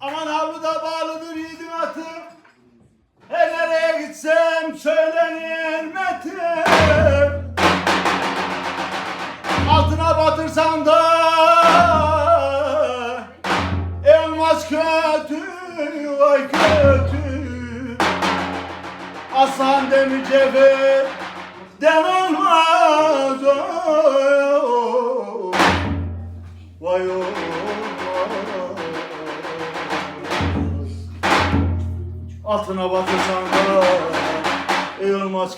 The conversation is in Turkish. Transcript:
Aman havluda bağlıdır yiğidim atı. Her nereye gitsem söylenir metim. Altına batırsam da olmaz kötü, ay kötü. Aslan demi cebe den olmaz. Oy, oy. Vay oy. Altına batırsan da Ey olmaz